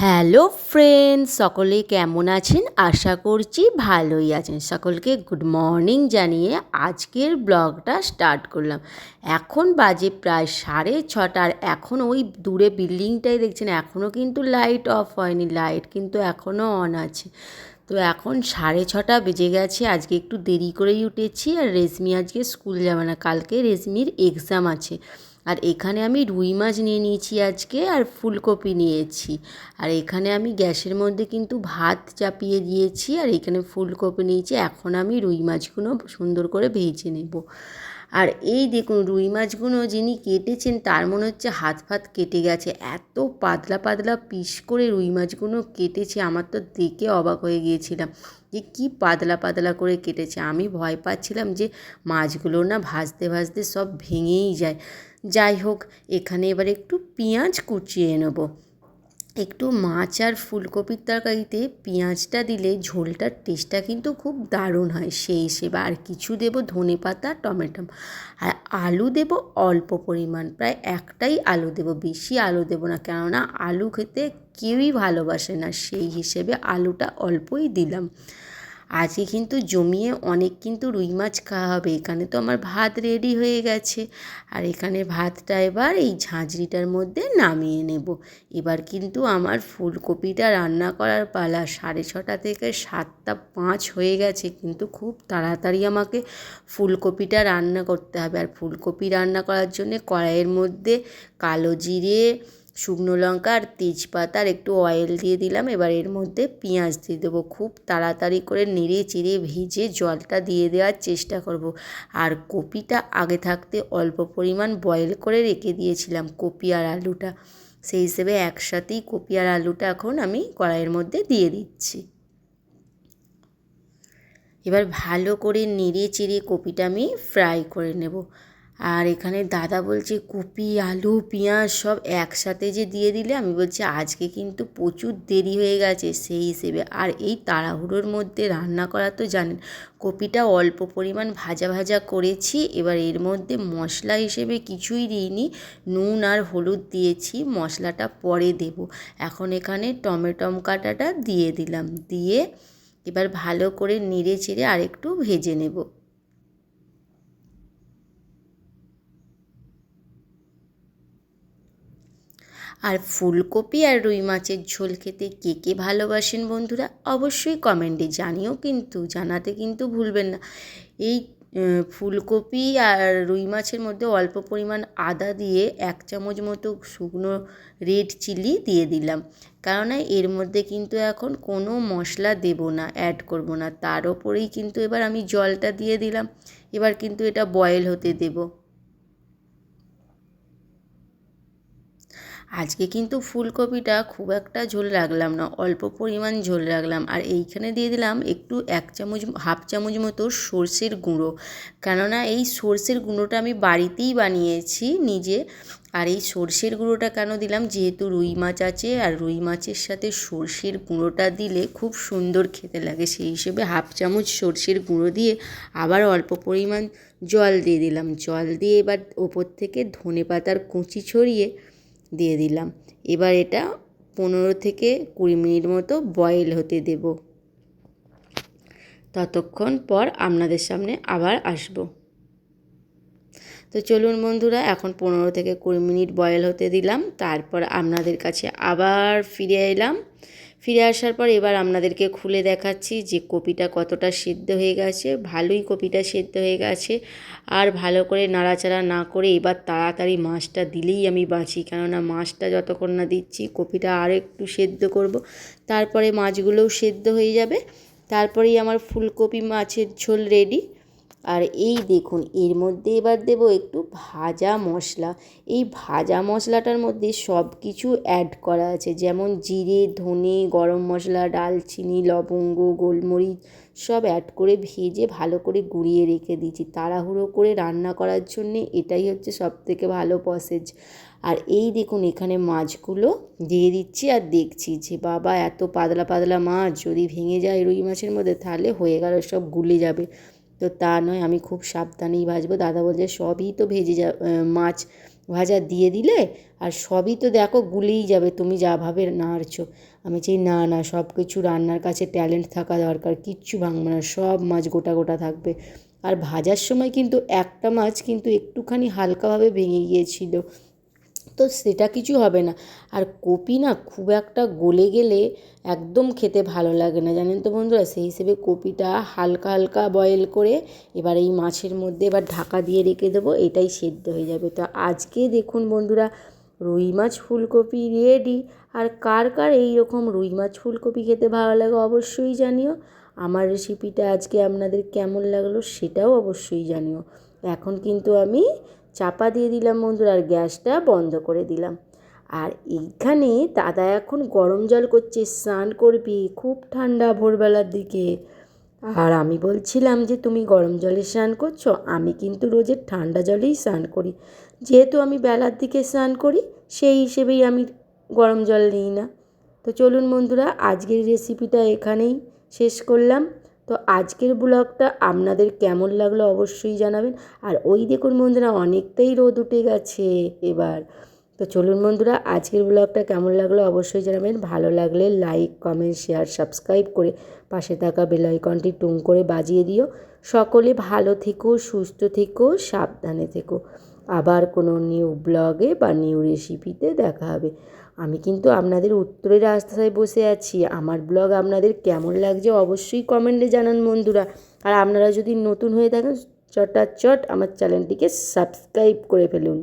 Hello friend সকলে কেমন আছেন? আশা করছি ভালোই আছেন। সকলকে গুড মর্নিং জানিয়ে আজকের ব্লগটা স্টার্ট করলাম। এখন বাজে প্রায় সাড়ে ছটার। এখন ওই দূরে বিল্ডিংটাই দেখছেন, এখনও কিন্তু লাইট অফ হয়নি। লাইট কিন্তু এখনও অন আছে। তো এখন সাড়ে ছটা বেজে গেছে। আজকে একটু দেরি করেই উঠেছি। আর রেশমি আজকে স্কুল যাবে না। কালকে রেশমির এক্সাম আছে। আর এখানে আমি রুই মাছ নিয়ে নিয়েছি আজকে আর ফুলকপি নিয়েছি। আর এখানে আমি গ্যাসের মধ্যে কিন্তু ভাত চাপিয়ে দিয়েছি আর এখানে ফুলকপি নিয়েছি। এখন আমি রুই মাছগুলো সুন্দর করে ভেজে নেব। আর এই দেখুন রুই মাছগুলো যিনি কেটেছেন, তার মনে হচ্ছে হাত ফাত কেটে গেছে। এত পাতলা পাতলা পিস করে রুই মাছগুলো কেটেছে, আমার তো দেখে অবাক হয়ে গিয়েছিলাম যে কি পাতলা পাতলা করে কেটেছে। আমি ভয় পাচ্ছিলাম যে মাছগুলো না ভাজতে ভাজতে সব ভেঙেই যায়। যাই হোক, এখানে এবার একটু পেঁয়াজ কুচিয়ে নেব। একটু মাছ আর ফুলকপির তরকারিতে পেঁয়াজটা দিলে ঝোলটার টেস্টটা কিন্তু খুব দারুণ হয়। সেই হিসেবে আর কিছু দেব ধনে পাতা, টমেটো। আর আলু দেব অল্প পরিমাণ। প্রায় একটাই আলু দেব, বেশি আলু দেব না। কেননা আলু খেতে কেউই ভালোবাসে না। সেই হিসেবে আলুটা অল্পই দিলাম। আজকে কিন্তু জমিয়ে অনেক কিন্তু রুই মাছ খাওয়া হবে। এখানে তো আমার ভাত রেডি হয়ে গেছে। আর এখানে ভাতটা এবার এই ঝাঁঝরিটার মধ্যে নামিয়ে নেব। এবার কিন্তু আমার ফুলকপিটা রান্না করার পালা সাড়ে ছটা থেকে সাতটা পাঁচ হয়ে গেছে। কিন্তু খুব তাড়াতাড়ি আমাকে ফুলকপিটা রান্না করতে হবে। আর ফুলকপি রান্না করার জন্যে কড়াইয়ের মধ্যে কালো জিরে শুকনো লঙ্কা আর তেজপাতা আর একটু অয়েল দিয়ে দিলাম। এবার এর মধ্যে পেঁয়াজ দিয়ে দেবো। খুব তাড়াতাড়ি করে নেড়ে চেড়ে ভেজে জলটা দিয়ে দেওয়ার চেষ্টা করব। আর কপিটা আগে থাকতে অল্প পরিমাণ বয়েল করে রেখে দিয়েছিলাম কপি আর আলুটা। সেই হিসেবে একসাথেই কপি আর আলুটা এখন আমি কড়াইয়ের মধ্যে দিয়ে দিচ্ছি। এবার ভালো করে নেড়ে চেড়ে কপিটা আমি ফ্রাই করে নেব। আর এখানে দাদা বলছে, কপি, আলু, পেঁয়াজ সব একসাথে যে দিয়ে দিলে? আমি বলছি, আজকে কিন্তু প্রচুর দেরি হয়ে গেছে সেই হিসেবে। আর এই তাড়াহুড়োর মধ্যে রান্না করা তো জানেন, কপিটা অল্প পরিমাণ ভাজা ভাজা করেছি, এবার এর মধ্যে মশলা হিসেবে কিছুই দিইনি, নুন আর হলুদ দিয়েছি, মশলাটা পরে দেব। এখন এখানে টমেটম কাটাটা দিয়ে দিলাম, দিয়ে এবার ভালো করে নেড়ে চেড়ে আরেকটু ভেজে নেব। আর ফুলকপি আর রুই মাছের ঝোল খেতে কে কে ভালোবাসেন বন্ধুরা অবশ্যই কমেন্টে জানিও কিন্তু, জানাতে কিন্তু ভুলবেন না। এই ফুলকপি আর রুই মাছের মধ্যে অল্প পরিমাণ আদা দিয়ে এক চামচ মতো শুকনো রেড চিলি দিয়ে দিলাম। কেননা এর মধ্যে কিন্তু এখন কোনো মশলা দেব না অ্যাড করব না। তার ওপরেই কিন্তু এবার আমি জলটা দিয়ে দিলাম। এবার কিন্তু এটা বয়েল হতে দেবো। আজকে কিন্তু ফুলকপিটা খুব একটা ঝোল রাখলাম না, অল্প পরিমাণ ঝোল রাখলাম। আর এইখানে দিয়ে দিলাম একটু এক চামচ, হাফ চামচ মতো সর্ষের গুঁড়ো। কেননা এই সর্ষের গুঁড়োটা আমি বাড়িতেই বানিয়েছি নিজে। আর এই সর্ষের গুঁড়োটা কেন দিলাম? যেহেতু রুই মাছ আছে, আর রুই মাছের সাথে সর্ষের গুঁড়োটা দিলে খুব সুন্দর খেতে লাগে। সেই হিসেবে হাফ চামচ সর্ষের গুঁড়ো দিয়ে আবার অল্প পরিমাণ জল দিয়ে দিলাম। জল দিয়ে এবার ওপর থেকে ধনে পাতার কুচি ছড়িয়ে দিয়ে দিলাম। এবার এটা পনেরো থেকে কুড়ি মিনিট মতো বয়েল হতে দেব। ততক্ষণ পর আপনাদের সামনে আবার আসব। তো চলুন বন্ধুরা, এখন পনেরো থেকে কুড়ি মিনিট বয়েল হতে দিলাম। তারপর আপনাদের কাছে আবার ফিরে এলাম। ফিরে আসার পর এবার আপনাদেরকে খুলে দেখাচ্ছি যে কপিটা কতটা সিদ্ধ হয়ে গেছে, ভালোই কপিটা সিদ্ধ হয়ে গেছে। আর ভালো করে নাড়াচাড়া না করে এবার তাড়াতাড়ি মাছটা দিলেই আমি বাঁচি, কেননা মাছটা যতক্ষণ না দিচ্ছি কপিটা আর একটু সেদ্ধ করব। তারপরে মাছগুলোও সেদ্ধ হয়ে যাবে। তারপরেই আমার ফুলকপি মাছের ঝোল রেডি আর এই দেখুন, এর মধ্যে এবার দেব একটু ভাজা মশলা। এই ভাজা মশলাটার মধ্যে সব কিছু অ্যাড করা আছে, যেমন জিরে, ধনে, গরম মশলা, ডালচিনি, লবঙ্গ, গোলমরিচ, সব অ্যাড করে ভেজে ভালো করে গুঁড়িয়ে রেখে দিয়েছি। তাড়াহুড়ো করে রান্না করার জন্যে এটাই হচ্ছে সব থেকে ভালো প্রসেস আর এই দেখুন, এখানে মাছগুলো দিয়ে দিচ্ছি আর দেখছি যে বাবা, এত পাতলা পাতলা মাছ, যদি ভেঙে যায় রুই মাছের মধ্যে, তাহলে হয়ে গেল, সব গুলে যাবে। তো তা নয়, আমি খুব সাবধানেই ভাজবো। দাদা বলছে, সবই তো ভেজে যা মাছ ভাজা দিয়ে দিলে আর সবই তো দেখো গুলেই যাবে, তুমি যাভাবে নাড়ছো। আমি চাই, না না সব কিছু রান্নার কাছে ট্যালেন্ট থাকা দরকার, কিচ্ছু ভাঙবে না, সব মাছ গোটা গোটা থাকবে। আর ভাজার সময় কিন্তু একটা মাছ কিন্তু একটুখানি হালকাভাবে ভেঙে গিয়েছিল। তো সেটা কিছু হবে না। আর কপি না খুব একটা গলে গেলে একদম খেতে ভালো লাগে না। জানেন তো বন্ধুরা, সেই হিসেবে কপিটা হালকা হালকা বয়েল করে এবার এই মাছের মধ্যে এবার ঢাকা দিয়ে রেখে দেবো, এটাই সেদ্ধ হয়ে যাবে। তো আজকে দেখুন বন্ধুরা, রুই মাছ ফুলকপি রেডি আর কার কার এই রকম রুই মাছ ফুলকপি খেতে ভালো লাগে অবশ্যই জানিও। আমার রেসিপিটা আজকে আপনাদের কেমন লাগল সেটাও অবশ্যই জানিও। এখন কিন্তু আমি চাপা দিয়ে দিলাম বন্ধুরা, আর গ্যাসটা বন্ধ করে দিলাম। আর এইখানে দাদা এখন গরম জল করছে, স্নান করবি, খুব ঠান্ডা ভোরবেলার দিকে। আর আমি বলছিলাম যে, তুমি গরম জলে স্নান করছ, আমি কিন্তু রোজের ঠান্ডা জলেই স্নান করি। যেহেতু আমি বেলার দিকে স্নান করি, সেই হিসেবেই আমি গরম জল নিই না। তো চলুন বন্ধুরা, আজকের রেসিপিটা এখানেই শেষ করলাম। তো আজকের ব্লগটা আপনাদের কেমন লাগল অবশ্যই জানাবেন। আর ওই দেখুন বন্ধুরা, অনেকটাই রোদ উঠে গেছে এবার। তো চলুন বন্ধুরা, আজকের ব্লগটা কেমন লাগল অবশ্যই জানাবেন। ভালো লাগলে লাইক, কমেন্ট, শেয়ার, সাবস্ক্রাইব করে পাশে থাকা বেল আইকনটি টুং করে বাজিয়ে দিও। সকলে ভালো থেকো, সুস্থ থেকো, সাবধানে থেকো। আবার কোনো নিউ ব্লগে বা নিউ রেসিপিতে দেখা হবে। আমি কিন্তু আপনাদের উত্তরের রাস্তায় বসে আছি। আমার ব্লগ আপনাদের কেমন লাগছে অবশ্যই কমেন্টে জানান বন্ধুরা। আর আপনারা যদি নতুন হয়ে থাকেন, চটাচট আমার চ্যানেলটিকে সাবস্ক্রাইব করে ফেলুন।